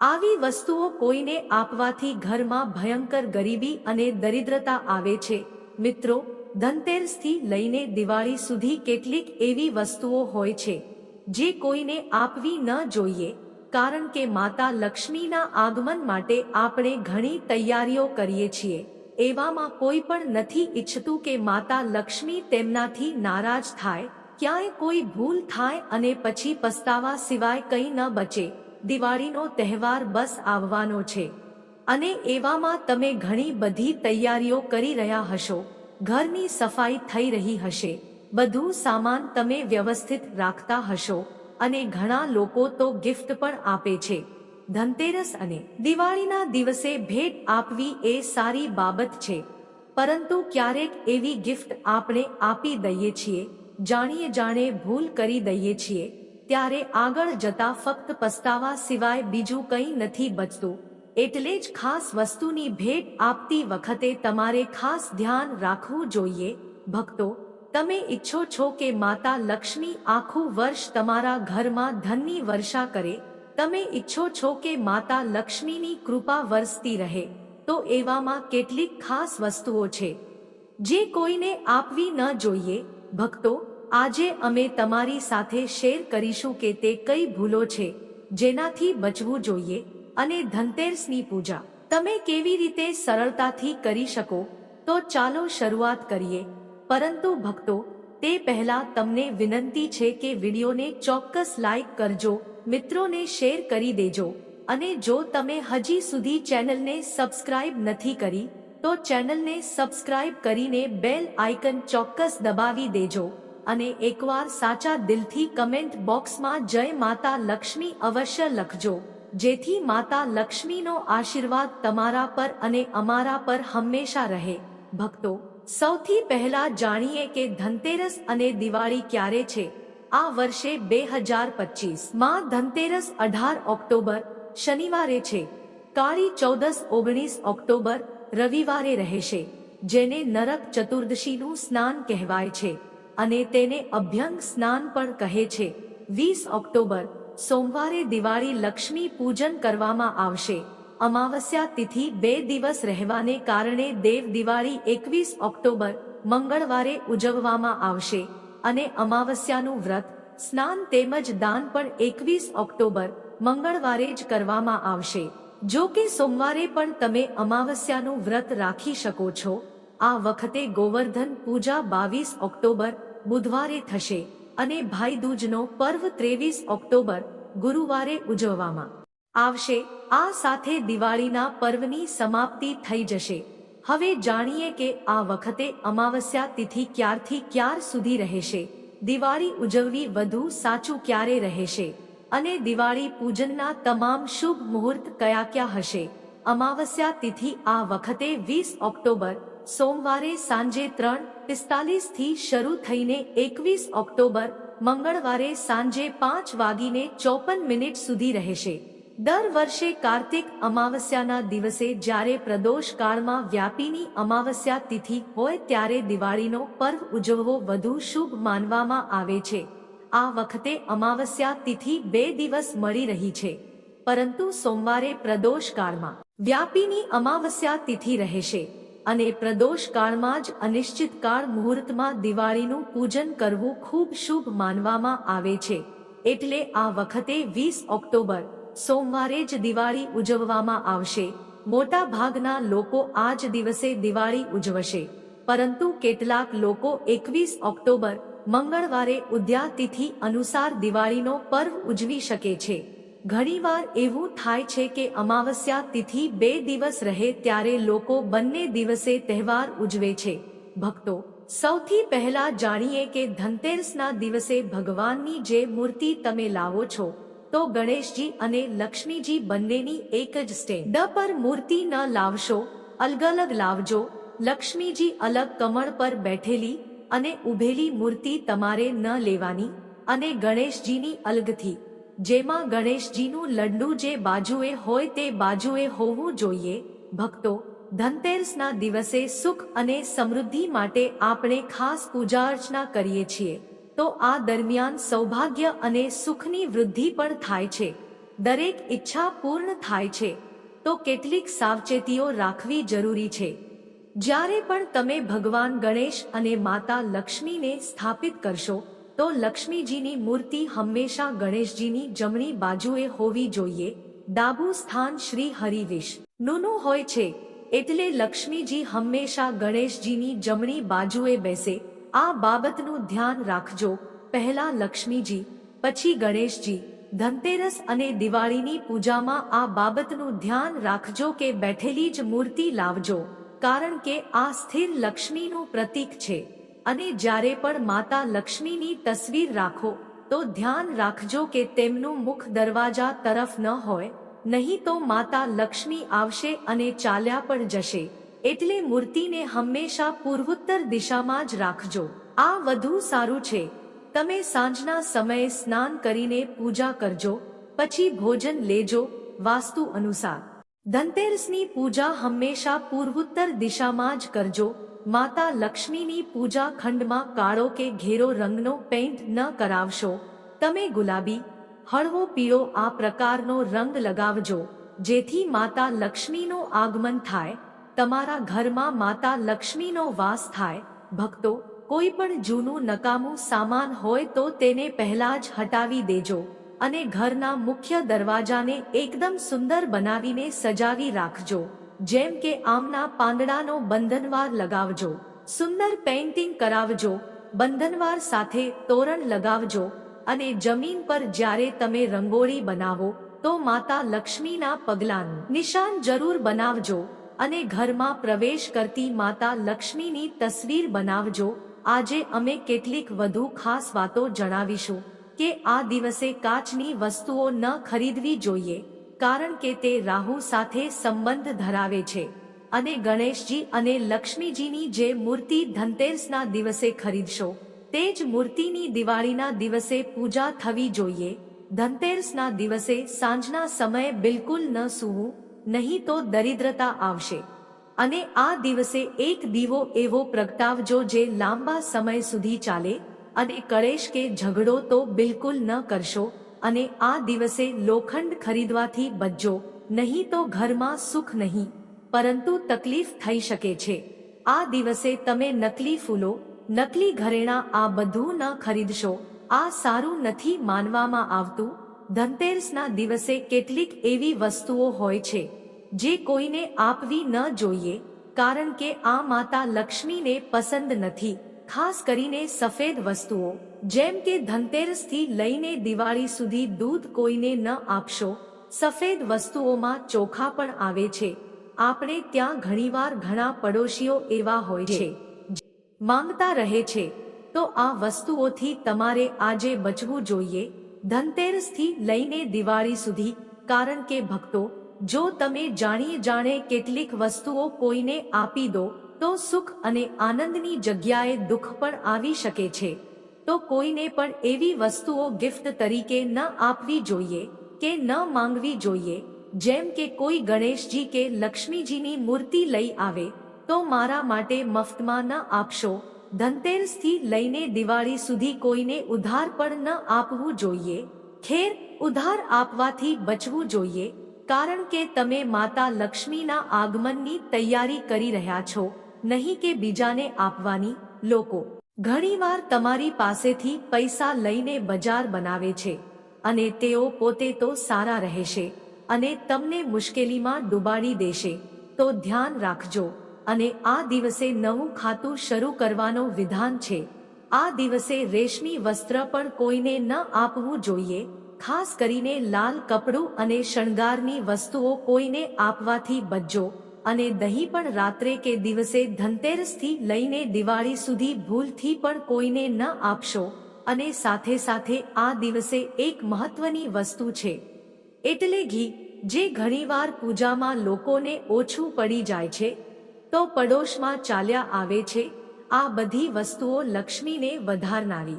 આવી વસ્તુઓ કોઈને આપવાથી ઘરમાં ભયંકર ગરીબી અને દરિદ્રતા આવે છે. મિત્રો, ધનતેરસથી લઈને દિવાળી સુધી કેટલીક એવી વસ્તુઓ હોય છે, જે કોઈને આપવી ન જોઈએ, કારણ કે માતા લક્ષ્મીના આગમન માટે આપણે ઘણી તૈયારીઓ કરીએ છીએ. એવામાં કોઈ પણ નથી ઈચ્છતું કે માતા લક્ષ્મી તેમનાથી નારાજ થાય, ક્યાંય કોઈ ભૂલ થાય અને પછી પસ્તાવા સિવાય કંઈ ન બચે. દિવાળીનો તહેવાર બસ આવવાનો છે. અને એવામાં તમે ઘણી બધી તૈયારીઓ કરી રહ્યા હશો. ઘરની સફાઈ થઈ રહી હશે. બધું સામાન તમે વ્યવસ્થિત રાખતા હશો. અને ઘણા લોકો તો ગિફ્ટ પણ આપે છે. ધનતેરસ અને દિવાળીના દિવસે ભેટ આપવી એ સારી બાબત છે. પરંતુ ક્યારેક એવી ગિફ્ટ આપણે આપી દઈએ છીએ. જાણીએ જાણે ભૂલ કરી દઈએ છીએ. ત્યારે આગળ જતા ફક્ત પસ્તાવા સિવાય બીજું કંઈ નથી બચતું. એટલે જ ખાસ વસ્તુની ભેટ આપતી વખતે તમારે ખાસ ધ્યાન રાખવું જોઈએ. ભક્તો, તમે ઈચ્છો છો કે માતા લક્ષ્મી આખું વર્ષ તમારા ઘરમાં ધનની વર્ષા કરે? તમે ઈચ્છો છો કે માતા લક્ષ્મીની કૃપા વરસતી રહે? તો એવામાં કેટલીક ખાસ વસ્તુઓ છે. જે કોઈને આપવી ન જોઈએ. ભક્તો આજે અમે તમારી સાથે શેર કરીશું કે તે કઈ ભૂલો છે, જેનાથી બચવું જોઈએ, અને ધનતેરસની પૂજા. તમે કેવી રીતે સરળતાથી કરી શકો? તો ચાલો શરૂઆત કરીએ. પરંતુ ભક્તો, તે પહેલા તમને વિનંતી છે કે વિડીયોને ચોક્કસ લાઈક કરજો, મિત્રોને શેર કરી દેજો, અને જો તમે હજી સુધી ચેનલને સબસ્ક્રાઇબ નથી કરી, તો ચેનલને સબસ્ક્રાઇબ કરીને બેલ આઇકન ચોક્કસ દબાવી દેજો. અને એકવાર સાચા દિલથી કમેન્ટ બોક્સમાં જય માતા લક્ષ્મી અવશ્ય લખજો. જેથી માતા લક્ષ્મીનો આશીર્વાદ તમારા પર અને અમારા પર હંમેશા રહે. ભક્તો, સૌથી પહેલા જાણીએ કે ધનતેરસ અને દિવાળી ક્યારે છે? આ વર્ષે બે હજાર પચીસ. માં ધનતેરસ અઢાર ઓક્ટોબર, શનિવારે છે. કાળી ચૌદસ ઓગણીસ ઓક્ટોબર, રવિવારે રહેશે. જેને નરક ચતુર્દશીનું સ્નાન કહેવાય છે. અને તેને અભ્યંગ સ્નાન પણ કહે છે. વીસ ઓક્ટોબર, સોમવારે દિવાળી લક્ષ્મી પૂજન કરવામાં આવશે. અમાવસ્યા તિથિ બે દિવસ રહેવાને કારણે દેવ દિવાળી એકવીસ ઓક્ટોબર, મંગળવારે ઉજવવામાં આવશે. અને અમાવસ્યાનું વ્રત, સ્નાન તેમજ દાન પણ એકવીસ ઓક્ટોબર, મંગળવારે જ કરવામાં આવશે. જો કે સોમવારે પણ તમે અમાવસ્યાનું વ્રત રાખી શકો છો. આ વખતે ગોવર્ધન પૂજા બાવીસ ઓક્ટોબર બુધવારે થશે અને ભાઈ દૂજનો પર્વ ત્રેવીસ ઓક્ટોબર ગુરુવારે ઉજવવામાં આવશે. આ સાથે દિવાળીના પર્વની સમાપ્તિ થઈ જશે. હવે જાણીએ કે આ વખતે અમાવસ્યા તિથિ ક્યારથી ક્યાર સુધી રહેશે. દિવાળી ઉજવવી વધુ સાચું ક્યારે રહેશે? અને દિવાળી પૂજનના તમામ શુભ મુહૂર્ત કયા ક્યાં હશે? અમાવસ્યા તિથિ આ વખતે વીસ ઓક્ટોબર સોમવારે સાંજે ત્રણ પિસ્તાલીસથી શરૂ થઈને એકવીસ ઓક્ટોબર, મંગળવારે સાંજે પાંચ વાગીને ચોપન મિનિટ સુધી રહેશે. દર વર્ષે કાર્તિક અમાવસ્યાના દિવસે જ્યારે પ્રદોષ કાળમાં વ્યાપીની અમાવસ્યા તિથિ હોય ત્યારે દિવાળીનો પર્વ ઉજવવો વધુ શુભ માનવામાં આવે છે. આ વખતે અમાવસ્યા તિથિ બે દિવસ મળી રહી છે. પરંતુ સોમવારે પ્રદોષ કાળમાં વ્યાપીની અમાવસ્યા તિથિ રહેશે. અને પ્રદોષ કાળમાં જ અનિશ્ચિત કાળ મુહૂર્તમાં દિવાળીનું પૂજન કરવું ખૂબ શુભ માનવામાં આવે છે. એટલે આ વખતે વીસ ઓક્ટોબર, સોમવારે જ દિવાળી ઉજવવામાં આવશે. મોટા ભાગના લોકો આ જ દિવસે દિવાળી ઉજવશે. પરંતુ કેટલાક લોકો એકવીસ ઓક્ટોબર, મંગળવારે ઉદ્યા તિથિ અનુસાર દિવાળીનો પર્વ ઉજવી શકે છે. ઘણીવાર એવું થાય છે કે અમાવસ્યા તિથિ બે દિવસ રહે ત્યારે લોકો બંને દિવસે તહેવાર ઉજવે છે. ભક્તો, સૌથી પહેલા જાણીએ કે ધનતેરસના દિવસે ભગવાનની જે મૂર્તિ તમે લાવો છો, તો ગણેશજી અને લક્ષ્મીજી બંનેની એક જ સ્ટેન્ડ પર મૂર્તિ ન લાવશો અલગ અલગ લાવજો, લક્ષ્મીજી અલગ કમળ પર બેઠેલી અને ઉભેલી મૂર્તિ તમારે ન લેવાની અને ગણેશજીની અલગથી જેમાં ગણેશજીનું લડ્ડુ જે બાજુએ હોય તે બાજુએ હોવું જોઈએ. ભક્તો, ધનતેરસના દિવસે સુખ અને સમૃદ્ધિ માટે આપણે ખાસ પૂજા અર્ચના કરીએ છીએ. તો આ દરમિયાન સૌભાગ્ય અને સુખની વૃદ્ધિ પણ થાય છે. દરેક ઈચ્છા પૂર્ણ થાય છે. તો કેટલીક સાવચેતીઓ રાખવી જરૂરી છે. જ્યારે પણ તમે ભગવાન ગણેશ અને માતા લક્ષ્મીને સ્થાપિત કરશો તો લક્ષ્મીજીની મૂર્તિ હંમેશા ગણેશજીની જમણી બાજુએ હોવી જોઈએ. ડાબું સ્થાન શ્રી હરિવિશ. નુનું હોય છે, એટલે લક્ષ્મીજી હંમેશા ગણેશજીની જમણી બાજુએ બેસે. આ બાબતનું ધ્યાન રાખજો. પહેલા લક્ષ્મીજી, પછી ગણેશજી, ધનતેરસ અને દિવાળીની પૂજામાં આ બાબતનું ધ્યાન રાખજો કે બેઠેલી જ મૂર્તિ લાવજો. કારણ કે આ સ્થિર લક્ષ્મીનું પ્રતીક છે. અને જ્યારે પણ માતા લક્ષ્મીની તસવીર રાખો, તો ધ્યાન રાખજો કે તેમનું મુખ દરવાજા તરફ ન હોય, નહીં તો માતા લક્ષ્મી આવશે અને ચાલ્યા પણ જશે. એટલે મૂર્તિને હંમેશા પૂર્વોત્તર દિશામાં જ રાખજો. આ વધુ સારું છે. તમે સાંજના સમયે સ્નાન કરીને પૂજા કરજો, પછી ભોજન લેજો, વાસ્તુ અનુસાર. ધનતેરસની પૂજા હંમેશા પૂર્વોત્તર દિશામાં જ કરજો. માતા લક્ષ્મીની પૂજા ખંડમાં કાળો કે ઘેરો રંગનો પેઇન્ટ ન કરાવશો. તમે ગુલાબી, હળવો, પીળો આ પ્રકારનો રંગ લગાવજો, જેથી માતા લક્ષ્મીનું આગમન થાય. તમારા ઘરમાં માતા લક્ષ્મીનો વાસ થાય. ભક્તો, કોઈ પણ જૂનું નકામું સામાન હોય તો તેને પહેલા જ હટાવી દેજો અને ઘરના મુખ્ય દરવાજાને એકદમ સુંદર બનાવીને સજાવી રાખજો. જેમ કે આમના પાંદડાનો બંધનવાર લગાવજો, સુંદર પેઇન્ટિંગ કરાવજો, બંધનવાર સાથે તોરણ લગાવજો અને જમીન પર જ્યારે તમે રંગોળી બનાવો, તો માતા લક્ષ્મીના પગલાનું નિશાન જરૂર બનાવજો અને ઘરમાં પ્રવેશ કરતી માતા લક્ષ્મીની તસવીર બનાવજો. આજે અમે કેટલીક વધુ ખાસ વાતો જણાવીશું કે આ દિવસે કાચની વસ્તુઓ ન ખરીદવી જોઈએ. કારણ કે તે રાહુ સાથે સંબંધ ધરાવે છે. અને ગણેશજી અને લક્ષ્મીજીની જે મૂર્તિ ધનતેરસના દિવસે ખરીદશો, તે જ મૂર્તિની દિવાળીના દિવસે પૂજા થવી જોઈએ. ધનતેરસના દિવસે સાંજના સમયે બિલકુલ ન સૂવું, નહીં તો દરિદ્રતા આવશે. અને આ દિવસે એક દીવો એવો પ્રગટાવજો જે લાંબા સમય સુધી ચાલે, અને કળેશ કે ઝઘડો તો બિલકુલ ન કરશો. અને આ દિવસે લોખંડ ખરીદવાથી બચજો નહીં તો ઘરમાં સુખ નહીં. પરંતુ તકલીફ થઈ શકે છે. આ દિવસે તમે નકલી ફૂલો, નકલી ઘરેણા આ બધું ન ખરીદશો. આ સારું નથી માનવામાં આવતું. ધનતેરસના દિવસે કેટલીક એવી વસ્તુઓ હોય છે, જે કોઈને આપવી ન જોઈએ, કારણ કે આ માતા લક્ષ્મીને પસંદ નથી. ખાસ કરીને સફેદ વસ્તુઓ, જેમ કે ધનતેરસથી લઈને દિવાળી સુધી દૂધ કોઈને ન આપશો, સફેદ વસ્તુઓમાં ચોખા પણ આવે છે. આપણે ત્યાં ઘણીવાર ઘણા પડોશીઓ એવા હોય છે માંગતા રહે છે. તો આ વસ્તુઓથી તમારે આજે બચવું જોઈએ, ધનતેરસથી લઈને દિવાળી સુધી, કારણ કે ભક્તો, જો તમે જાણીએ જાણે કેટલીક વસ્તુઓ કોઈને આપી દો તો સુખ અને આનંદની જગ્યાએ દુઃખ પણ આવી શકે છે. તો કોઈને પણ એવી વસ્તુઓ ગિફ્ટ તરીકે ન આપવી જોઈએ કે ન માંગવી જોઈએ. જેમ કે કોઈ ગણેશજી કે લક્ષ્મીજીની મૂર્તિ લઈ આવે, તો મારા માટે મફતમાં ન આપશો. ધનતેરસથી લઈને દિવાળી સુધી કોઈને ઉધાર પણ ન આપવું જોઈએ. ખેર, ઉધાર આપવાથી બચવું જોઈએ. કારણ કે તમે માતા લક્ષ્મીના આગમનની તૈયારી કરી રહ્યા છો. નહીં કે બીજાને આપવાની? લોકો, ઘણીવાર તમારી પાસેથી પૈસા લઈને બજાર બનાવે છે અને તેઓ પોતે તો સારા રહેશે અને તમને મુશ્કેલીમાં ડૂબાડી દેશે. તો ધ્યાન રાખજો અને આ દિવસે નવું ખાતું શરૂ કરવાનો વિધાન છે. આ દિવસે રેશમી વસ્ત્ર પણ કોઈને ન આપવું જોઈએ, ખાસ કરીને લાલ કપડું અને શણગારની વસ્તુઓ કોઈને આપવાથી બચજો. અને દહીં પણ રાત્રે કે દિવસે ધનતેરસથી લઈને દિવાળી સુધી ભૂલથી પણ કોઈને ન આપશો. અને સાથે સાથે આ દિવસે એક મહત્વની વસ્તુ છે. એટલે ઘી, જે ઘણીવાર પૂજામાં લોકોને ઓછું પડી જાય છે, તો પડોશમાં ચાલ્યા આવે છે, આ બધી વસ્તુઓ લક્ષ્મીને વધારનારી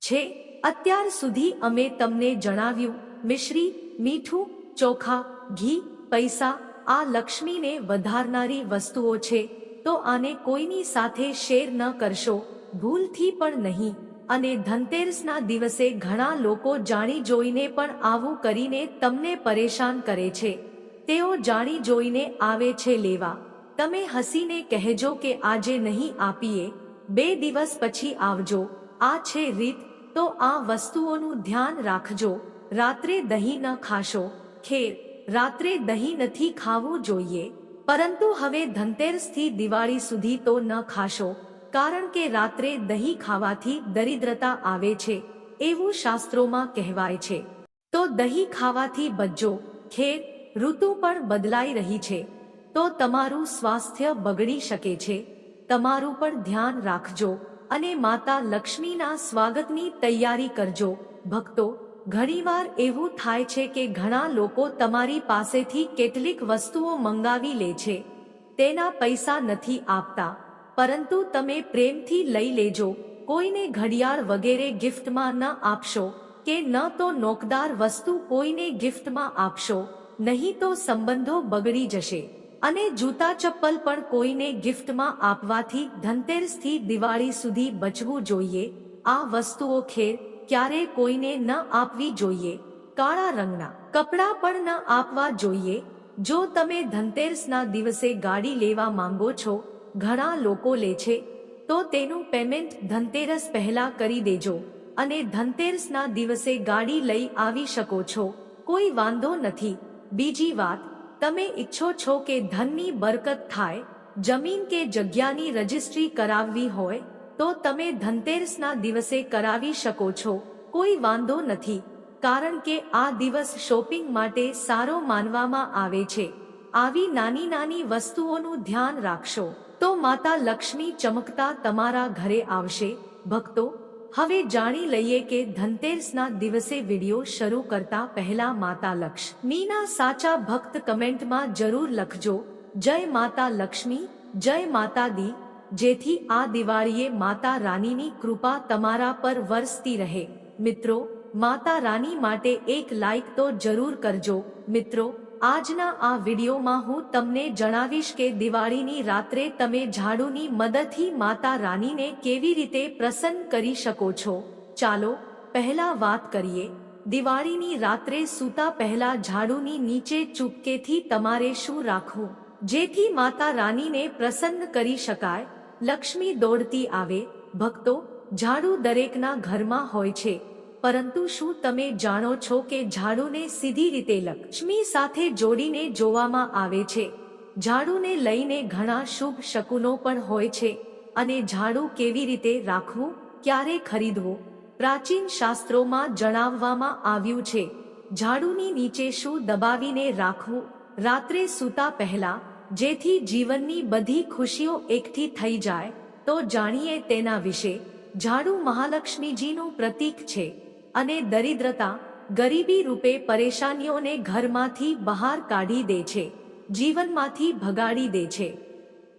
છે. અત્યાર સુધી અમે તમને જણાવ્યું, મિશ્રી, મીઠું, ચોખા, ઘી, પૈસા આ લક્ષ્મીને વધારનારી વસ્તુઓ છે, તો આને કોઈની સાથે શેર ન કરશો, ભૂલથી પણ નહીં. અને ધનતેરસના દિવસે ઘણા લોકો જાણી જોઈને પણ આવું કરીને તમને પરેશાન કરે છે. તેઓ જાણી જોઈને આવે છે લેવા. તમે હસીને કહેજો કે આજે નહીં આપીએ, બે દિવસ પછી આવજો. આ છે રીત, તો આ વસ્તુઓનું ધ્યાન રાખજો. રાત્રે દહીં ન ખાશો. ખેર રાત્રે દહીં નથી ખાવું જોઈએ, પરંતુ હવે ધનતેરસથી દિવાળી સુધી તો ન ખાશો, કારણ કે રાત્રે દહીં ખાવાથી દરિદ્રતા આવે છે, એવું શાસ્ત્રોમાં કહેવાય છે. તો દહીં ખાવાથી બચજો, ખેર, ઋતુ પણ બદલાઈ રહી છે. તો તમારું સ્વાસ્થ્ય બગડી શકે છે. તમારું પણ ધ્યાન રાખજો અને માતા લક્ષ્મીના સ્વાગતની તૈયારી કરજો, ભક્તો. ઘણીવાર એવું થાય છે કે ઘણા લોકો તમારી પાસેથી કેટલીક વસ્તુઓ મંગાવી લે છે. તેના પૈસા નથી આપતા. પરંતુ તમે પ્રેમથી લઈ લેજો. કોઈને ઘડિયાળ વગેરે ગિફ્ટમાં ન આપશો કે ન તો નોકદાર વસ્તુ કોઈને ગિફ્ટમાં આપશો. નહીં તો સંબંધો બગડી જશે. અને જૂતા ચપ્પલ પણ કોઈને ગિફ્ટમાં આપવાથી ધનતેરસથી દિવાળી સુધી બચવું જોઈએ. આ વસ્તુઓ ખેર ક્યારે કોઈને ન આપવી જોઈએ. કાળા રંગના કપડાં પણ ન આપવા જોઈએ. જો તમે ધનતેરસના દિવસે ગાડી લેવા માંગો છો, ઘણા લોકો લે છે, તો તેનું પેમેન્ટ ધનતેરસ પહેલા કરી દેજો અને ધનતેરસના દિવસે ગાડી લઈ આવી શકો છો. કોઈ વાંધો નથી. બીજી વાત, તમે ઈચ્છો છો કે ધનની બરકત થાય, જમીન કે જગ્યાની રજિસ્ટ્રી કરાવવી હોય તો તમે ધનતેરસના દિવસે કરાવી શકો છો. કોઈ વાંધો નથી, કારણ કે આ દિવસ શોપિંગ માટે સારો માનવામાં આવે છે. આવી નાની નાની વસ્તુઓનું ધ્યાન રાખશો. તો માતા લક્ષ્મી ચમકતા તમારા ઘરે આવશે. ભક્તો, હવે જાણી લઈએ કે ધનતેરસના દિવસે વિડિયો શરૂ કરતા પહેલા માતા લક્ષ્મીના સાચા ભક્ત કમેન્ટમાં જરૂર લખજો. જય માતા લક્ષ્મી, જય માતા દી જેથી આ દિવાળીએ માતા રાનીની કૃપા તમારા પર વરસતી રહે. મિત્રો, માતા રાની માટે એક લાઈક તો જરૂર કરજો. મિત્રો, આજના આ વિડીયોમાં હું તમને જણાવીશ કે દિવાળીની રાત્રે તમે ઝાડુની મદદથી માતા રાનીને કેવી રીતે પ્રસન્ન કરી શકો છો. ચાલો, પહેલા વાત કરીએ. દિવાળીની રાત્રે સૂતા પહેલા ઝાડુની નીચે ચૂપકેથી તમારે શું રાખવું? જેથી માતા રાનીને પ્રસન્ન કરી શકાય. લક્ષ્મી દોડતી આવે, ભક્તો ઝાડુ દરેકના ઘરમાં હોય છે. પરંતુ શું તમે જાણો છો કે ઝાડુને સીધી રીતે લક્ષ્મી સાથે જોડીને જોવામાં આવે છે? ઝાડુને લઈને ઘણા શુભ શકુનો પણ હોય છે. અને ઝાડુ કેવી રીતે રાખવું, ક્યારે ખરીદવું, પ્રાચીન શાસ્ત્રોમાં જણાવવામાં આવ્યું છે. ઝાડુની નીચે શું દબાવીને રાખવું, રાત્રે સૂતા પહેલા જેથી જીવનની બધી ખુશીઓ એકઠી થઈ જાય, તો જાણીએ તેના વિશે. ઝાડુ મહાલક્ષ્મીજીનું પ્રતીક છે અને દરિદ્રતા ગરીબી રૂપે પરેશાનીઓને ઘરમાંથી બહાર કાઢી દે છે, જીવનમાંથી ભગાડી દે છે.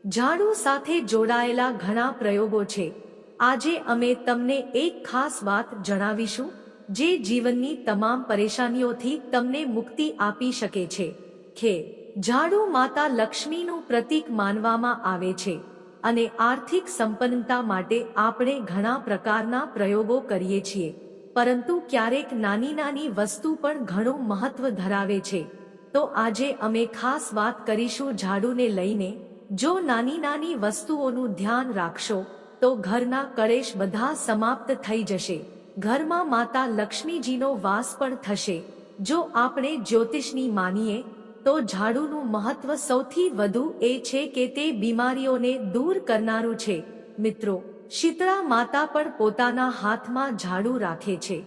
ઝાડુ સાથે જોડાયેલા ઘણા પ્રયોગો છે. આજે અમે તમને એક ખાસ વાત જણાવીશું, જે જીવનની તમામ પરેશાનીઓથી તમને મુક્તિ આપી શકે છે. ખે ઝાડુ માતા લક્ષ્મીનું પ્રતીક માનવામાં આવે છે અને આર્થિક સંપન્નતા માટે આપણે ઘણા પ્રકારના પ્રયોગો કરીએ છીએ. પરંતુ ક્યારેક નાની નાની વસ્તુ પણ ઘણું મહત્વ ધરાવે છે. તો આજે અમે ખાસ વાત કરીશું ઝાડુને લઈને. જો નાની નાની વસ્તુઓનું ધ્યાન રાખશો, તો ઘરના કળેશ બધા સમાપ્ત થઈ જશે. ઘરમાં માતા લક્ષ્મીજીનો વાસ પણ થશે. જો આપણે જ્યોતિષની માનીએ તો ઝાડુનું મહત્વ સૌથી વધુ એ છે કે તે બીમારીઓને દૂર કરનારું છે. મિત્રો, શીતળા માતા પણ પોતાના હાથમાં ઝાડુ રાખે છે.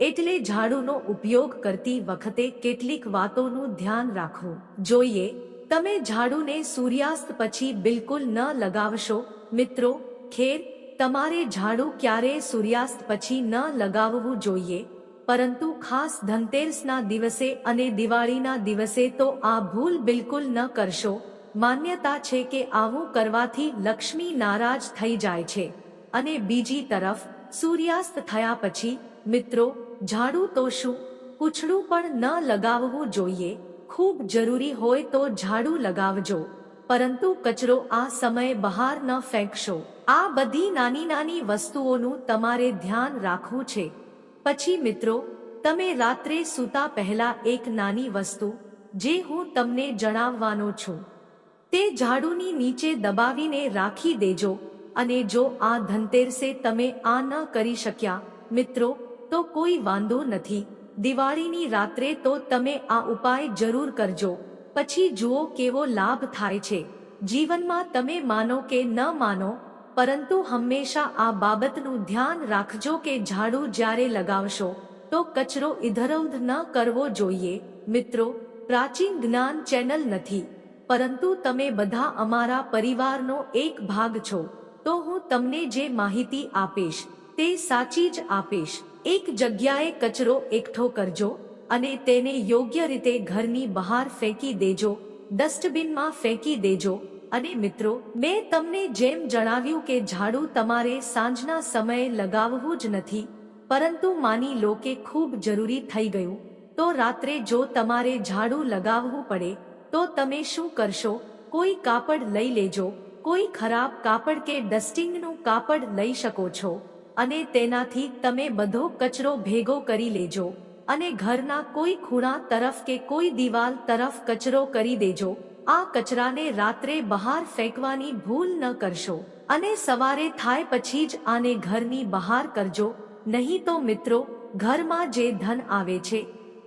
એટલે ઝાડુનો ઉપયોગ કરતી વખતે કેટલીક વાતોનું ધ્યાન રાખવું જોઈએ. તમે ઝાડુને સૂર્યાસ્ત પછી બિલકુલ ન લગાવશો. મિત્રો, ખેર, તમારે ઝાડુ ક્યારેય સૂર્યાસ્ત પછી ન લગાવવું જોઈએ. પરંતુ ખાસ ધનતેરસના દિવસે અને દિવાળીના દિવસે તો આ ભૂલ બિલકુલ ન કરશો. માન્યતા છે કે આવું કરવાથી લક્ષ્મી નારાજ થઈ જાય છે. અને બીજી તરફ, સૂર્યાસ્ત થયા પછી, મિત્રો, ઝાડુ તો શું? કૂછડું પણ ન લગાવવું જોઈએ. ખૂબ જરૂરી હોય તો ઝાડુ લગાવજો. પરંતુ કચરો આ સમયે બહાર ન ફેંકશો. આ બધી નાની નાની વસ્તુઓનું તમારે ધ્યાન રાખવું છે. પછી મિત્રો, તમે રાત્રે સૂતા પહેલા એક નાની વસ્તુ, જે હું તમને જણાવવાનો છું. તે ઝાડુની નીચે દબાવીને રાખી દેજો અને જો આ ધનતેરસે તમે આ ન કરી શક્યા, મિત્રો, તો કોઈ વાંધો નથી. દિવાળીની રાત્રે તો તમે આ ઉપાય જરૂર કરજો. પછી જુઓ કેવો લાભ થાય છે. જીવનમાં તમે માનો કે ન માનો પરંતુ હંમેશા આ બાબતનું ધ્યાન રાખજો કે ઝાડુ જ્યારે લગાવશો, તો કચરો ઇધરઉધ ન કરવો જોઈએ. મિત્રો, પ્રાચીન જ્ઞાન ચેનલ નથી. પરંતુ તમે બધા અમારા પરિવારનો એક ભાગ છો, તો હું તમને જે માહિતી આપીશ, તે સાચી જ આપીશ. એક જગ્યાએ કચરો એકઠો કરજો અને તેને યોગ્ય રીતે ઘરની બહાર ફેંકી દેજો, ડસ્ટબિનમાં ફેંકી દેજો. અને મિત્રો, મેં તમને જેમ જણાવ્યું કે ઝાડુ તમારે સાંજના સમયે લગાવવું જ નથી, પરંતુ માની લો કે ખૂબ જરૂરી થઈ ગયું, તો રાત્રે જો તમારે ઝાડુ લગાવવું પડે, તો તમે શું કરશો? કોઈ કાપડ લઈ લેજો, કોઈ ખરાબ કાપડ કે ડસ્ટિંગનું કાપડ લઈ શકો છો, અને તેનાથી તમે બધો કચરો ભેગો કરી લેજો, અને ઘરના કોઈ ખૂણા તરફ કે કોઈ દિવાલ તરફ કચરો કરી દેજો આ કચરાને રાત્રે બહાર ફેંકવાની ભૂલ ન કરશો અને સવારે થાય પછી જ આને ઘરની બહાર કરજો. નહીં તો મિત્રો, ઘરમાં જે ધન આવે છે,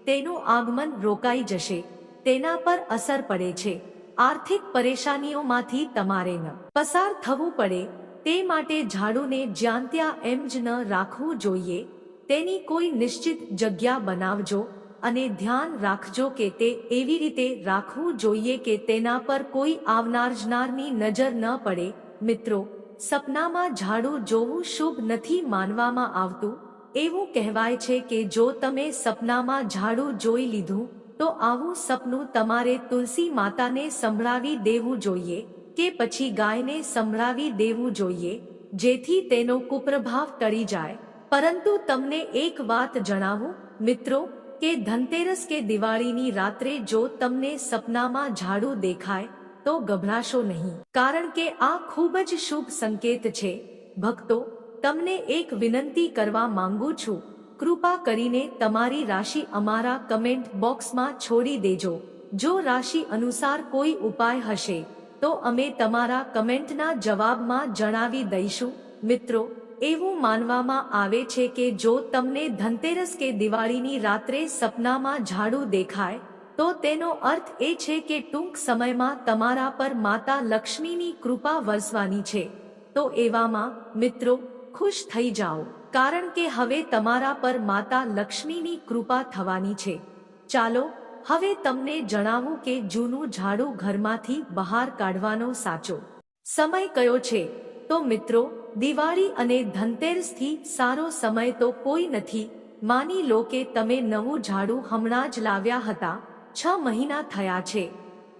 તેનું આગમન રોકાઈ જશે, તેના પર અસર પડે છે. આર્થિક પરેશાનીઓમાંથી તમારે ન પસાર થવું પડે, તે માટે ઝાડુને જ્યાં ત્યાં એમ જ ન રાખવું જોઈએ. તેની કોઈ નિશ્ચિત જગ્યા બનાવજો. અને ધ્યાન રાખજો કે તે એવી રીતે રાખવું જોઈએ કે તેના પર કોઈ આવનાર જનારની નજર ન પડે. મિત્રો, સપનામાં ઝાડુ જોવું શુભ નથી માનવામાં આવતું. એવું કહેવાય છે કે જો તમે સપનામાં ઝાડુ જોઈ લીધું, તો આવું સપનું તમારે તુલસી માતાને સંભળાવી દેવું જોઈએ કે પછી ગાયને સંભળાવી દેવું જોઈએ, જેથી તેનો કુપ્રભાવ ટળી જાય. પરંતુ તમને એક વાત જણાવું, મિત્રો કે ધનતેરસ કે દિવાળીની રાત્રે જો તમને સપનામાં ઝાડુ દેખાય, તો ગભરાશો નહીં. કારણ કે આ ખૂબ જ શુભ સંકેત છે. ભક્તો, તમને એક વિનંતી કરવા માંગુ છું. કૃપા કરીને તમારી રાશિ અમારા કમેન્ટ બોક્સમાં છોડી દેજો. જો રાશિ અનુસાર કોઈ ઉપાય હશે, તો અમે તમારા કમેન્ટના જવાબમાં જણાવી દઈશું. મિત્રો એવું માનવામાં આવે છે કે જો તમને ધનતેરસ કે દિવાળીની રાત્રે સપનામાં ઝાડુ દેખાય, તો તેનો અર્થ એ છે કે ટૂંક સમયમાં તમારા પર માતા લક્ષ્મીની કૃપા વરસવાની છે. તો એવામાં, મિત્રો, ખુશ થઈ જાઓ, કારણ કે હવે તમારા પર માતા લક્ષ્મીની કૃપા થવાની છે. ચાલો, હવે તમને જણાવું કે જૂનું ઝાડુ ઘરમાંથી બહાર કાઢવાનો સાચો સમય કયો છે. તો મિત્રો દિવાળી અને ધનતેરસથી સારો સમય તો કોઈ નથી. માની લો કે તમે નવું ઝાડુ હમણાં જ લાવ્યા હતા. છ મહિના થયા છે.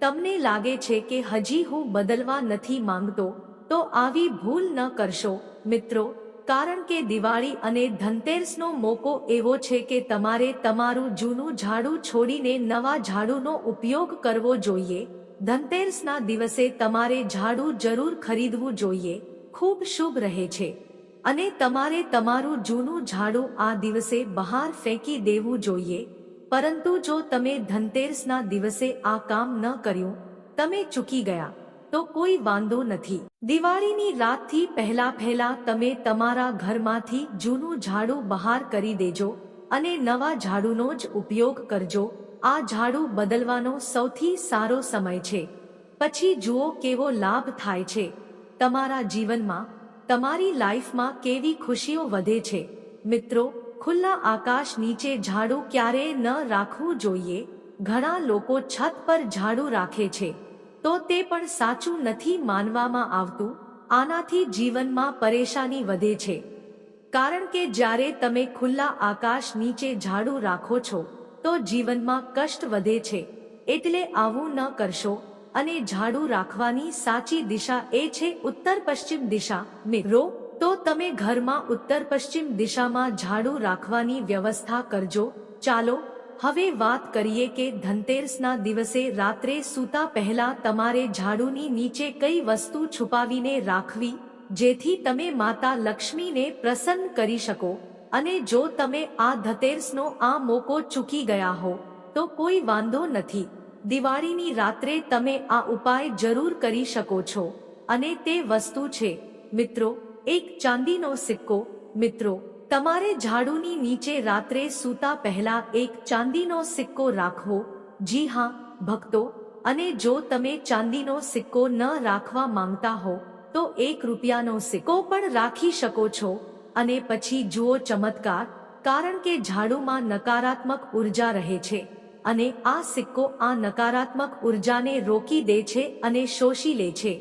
તમને લાગે છે કે હજી હું બદલવા નથી માંગતો, તો આવી ભૂલ ન કરશો. મિત્રો, કારણ કે દિવાળી અને ધનતેરસનો મોકો એવો છે કે તમારે તમારું જૂનું ઝાડુ છોડીને નવા ઝાડુનો ઉપયોગ કરવો જોઈએ. ધનતેરસના દિવસે તમારે ઝાડુ જરૂર ખરીદવું જોઈએ. ખૂબ શુભ રહે છે. અને તમારે તમારું જૂનું ઝાડું આ દિવસે બહાર ફેંકી દેવું જોઈએ. પરંતુ જો તમે ધનતેરસના દિવસે આ કામ ન કર્યું, તમે ચૂકી ગયા, તો કોઈ વાંધો નથી. દિવાળીની રાતથી પહેલા પહેલા તમે તમારા ઘરમાંથી જૂનું ઝાડુ બહાર કરી દેજો અને નવા ઝાડુનો જ ઉપયોગ કરજો. આ ઝાડુ બદલવાનો સૌથી સારો સમય છે. પછી જુઓ કેવો લાભ થાય છે. તમારા જીવનમાં તમારી લાઈફમાં કેવી ખુશીઓ વધે છે? મિત્રો, ખુલ્લા આકાશ નીચે ઝાડુ ક્યારેય ન રાખવું જોઈએ. ઘણા લોકો છત પર ઝાડુ રાખે છે. તો તે પણ સાચું નથી માનવામાં આવતું. આનાથી જીવનમાં પરેશાની વધે છે. કારણ કે જ્યારે તમે ખુલ્લા આકાશ નીચે ઝાડુ રાખો છો, તો જીવનમાં કષ્ટ વધે છે. એટલે આવું ન કરશો. અને ઝાડુ રાખવાની સાચી દિશા એ છે ઉત્તર પશ્ચિમ દિશા. મિત્રો, તો તમે ઘરમાં ઉત્તર પશ્ચિમ દિશામાં ઝાડુ રાખવાની વ્યવસ્થા કરજો. ચાલો, હવે વાત કરીએ કે ધનતેરસના દિવસે રાત્રે સૂતા પહેલા તમારે ઝાડુની નીચે કઈ વસ્તુ છુપાવીને રાખવી, જેથી તમે માતા લક્ષ્મીને પ્રસન્ન કરી શકો. અને જો તમે આ ધતેરસનો આ મોકો ચૂકી ગયા હો, તો કોઈ વાંધો નથી. દિવાળીની રાત્રે તમે આ ઉપાય જરૂર કરી શકો છો. અને તે વસ્તુ છે. મિત્રો, એક ચાંદીનો સિક્કો. મિત્રો, તમારે ઝાડુની નીચે રાત્રે સૂતા પહેલા એક ચાંદીનો સિક્કો રાખવો. જી હા, ભક્તો, અને જો તમે ચાંદીનો સિક્કો ન રાખવા માંગતા હો, તો એક રૂપિયાનો સિક્કો પણ રાખી શકો છો. અને પછી જુઓ ચમત્કાર, કારણ કે ઝાડુમાં નકારાત્મક ઊર્જા રહે છે. અને આ સિક્કો આ નકારાત્મક ઉર્જાને રોકી દે છે અને શોષી લે છે.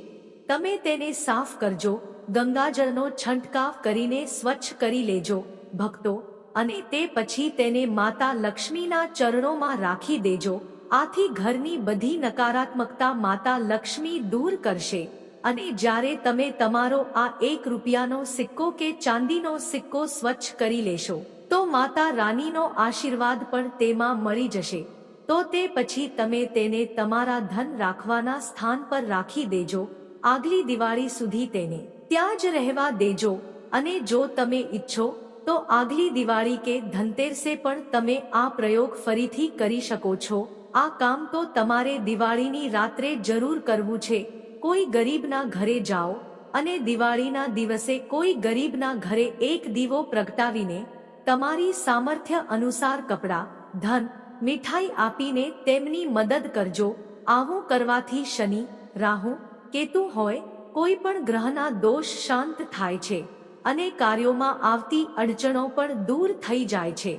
તમે તેને સાફ કરજો, ગંગાજળનો છંટકાવ કરીને સ્વચ્છ કરી લેજો, ભક્તો, અને તે પછી તેને માતા લક્ષ્મીના ચરણોમાં રાખી દેજો. આથી ઘરની બધી નકારાત્મકતા માતા લક્ષ્મી દૂર કરશે. અને જ્યારે તમે તમારો આ એક રૂપિયાનો સિક્કો કે ચાંદીનો સિક્કો સ્વચ્છ કરી લેશો તો માતા રાનીનો આશીર્વાદ પણ તેમાં મળી જશે. તો તે પછી તમે તેને તમારા ધન રાખવાના સ્થાન પર રાખી દેજો. આગલી દિવાળી સુધી તેને ત્યાં જ રહેવા દેજો. અને જો તમે ઈચ્છો, તો આગલી દિવાળી કે ધનતેરસે પણ તમે આ પ્રયોગ ફરીથી કરી શકો છો. આ કામ તો તમારે દિવાળીની રાત્રે જરૂર કરવું છે. કોઈ ગરીબના ઘરે જાઓ અને દિવાળીના દિવસે કોઈ ગરીબના ઘરે એક દીવો પ્રગટાવીને તમારી સામર્થ્ય અનુસાર કપડાં, ધન, મીઠાઈ આપીને તેમની મદદ કરજો. આવું કરવાથી શનિ, રાહુ, કેતુ હોય, કોઈ પણ ગ્રહના દોષ શાંત થાય છે અને કાર્યોમાં આવતી અડચણો પણ દૂર થઈ જાય છે.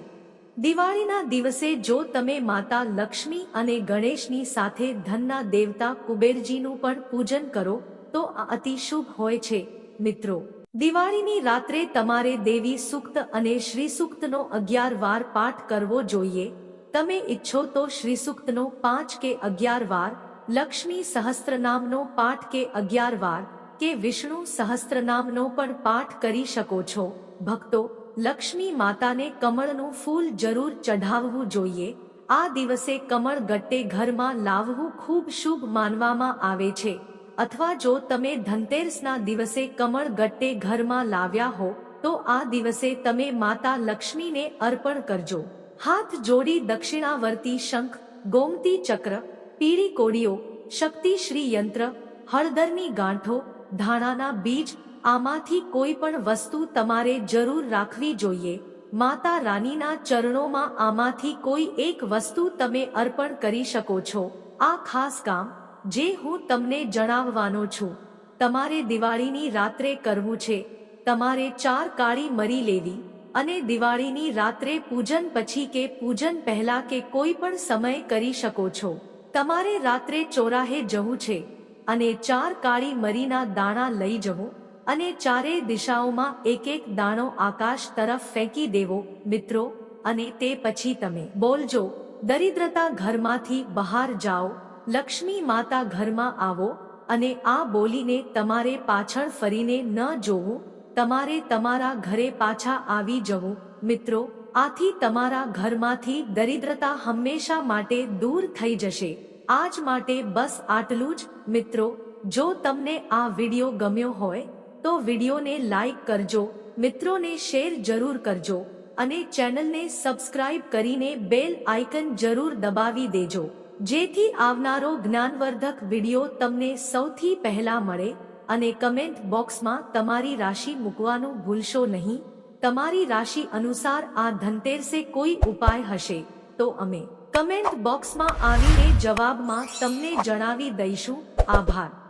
દિવાળીના દિવસે જો તમે માતા લક્ષ્મી અને ગણેશની સાથે ધનના દેવતા કુબેરજીનું પણ પૂજન કરો, તો આ અતિશુભ હોય છે. મિત્રો દિવાળીની રાત્રે તમારે દેવી સૂક્ત અને શ્રી સૂક્તનો અગિયાર વાર પાઠ કરવો જોઈએ. તમે ઈચ્છો તો શ્રી સૂક્તનો પાંચ કે અગિયાર વાર, લક્ષ્મી સહસ્ત્રનામનો પાઠ કે અગિયાર વાર કે વિષ્ણુ સહસ્ત્રનામનો પણ પાઠ કરી શકો છો. ભક્તો, લક્ષ્મી માતાને કમળનું ફૂલ જરૂર ચઢાવવું જોઈએ. આ દિવસે કમળ ગટ્ટે ઘરમાં લાવવું ખૂબ શુભ માનવામાં આવે છે. અથવા જો તમે ધનતેરસના દિવસે કમળ ગટ્ટે ઘરમાં લાવ્યા હો, તો આ દિવસે તમે માતા લક્ષ્મીને અર્પણ કરજો. હાથ જોડી દક્ષિણાવર્તી શંખ, ગોમતી ચક્ર, પીળી કોડીઓ શક્તિશ્રી યંત્ર, હળદરની ગાંઠો, ધાણાના બીજ, આમાંથી કોઈ પણ વસ્તુ તમારે જરૂર રાખવી જોઈએ. માતા રાનીના ચરણોમાં આમાંથી કોઈ એક વસ્તુ તમે અર્પણ કરી શકો છો. આ ખાસ કામ જે હું તમને જણાવવાનો છું. તમારે દિવાળીની રાત્રે કરવું છે. તમારે ચાર કાળી મરી લેવી અને દિવાળીની રાત્રે પૂજન પછી કે પૂજન પહેલા કે કોઈ પણ સમય કરી શકો છો. તમારે રાત્રે ચોરાહે જવું છે અને ચાર કાળી મરીના દાણા લઈ જવું અને ચારે દિશાઓમાં એક એક દાણો આકાશ તરફ ફેંકી દેવો, મિત્રો, અને તે પછી તમે બોલજો, દરિદ્રતા ઘરમાંથી બહાર જાઓ લક્ષ્મી માતા ઘરમાં આવો અને આ બોલીને તમારે પાછળ ફરીને ન જોવું, તમારે તમારા ઘરે પાછા આવી જવું. મિત્રો, આથી તમારા ઘરમાંથી દરિદ્રતા હંમેશા માટે દૂર થઈ જશે. આજ માટે બસ આટલું જ. મિત્રો, જો તમને આ વિડિયો ગમ્યો હોય, તો વિડિયોને લાઈક કરજો, મિત્રોને શેર જરૂર કરજો અને ચેનલને સબસ્ક્રાઇબ કરીને બેલ આઇકન જરૂર દબાવી દેજો. જેથી આવનારો જ્ઞાનવર્ધક વિડિયો તમને સૌથી પહેલા મળે અને કમેન્ટ બોક્સમાં તમારી રાશિ મૂકવાનું ભૂલશો નહીં. તમારી રાશિ અનુસાર આ ધનતેરસે કોઈ ઉપાય હશે? તો અમે કમેન્ટ બોક્સમાં આવીને જવાબમાં તમને જણાવી દઈશું. આભાર.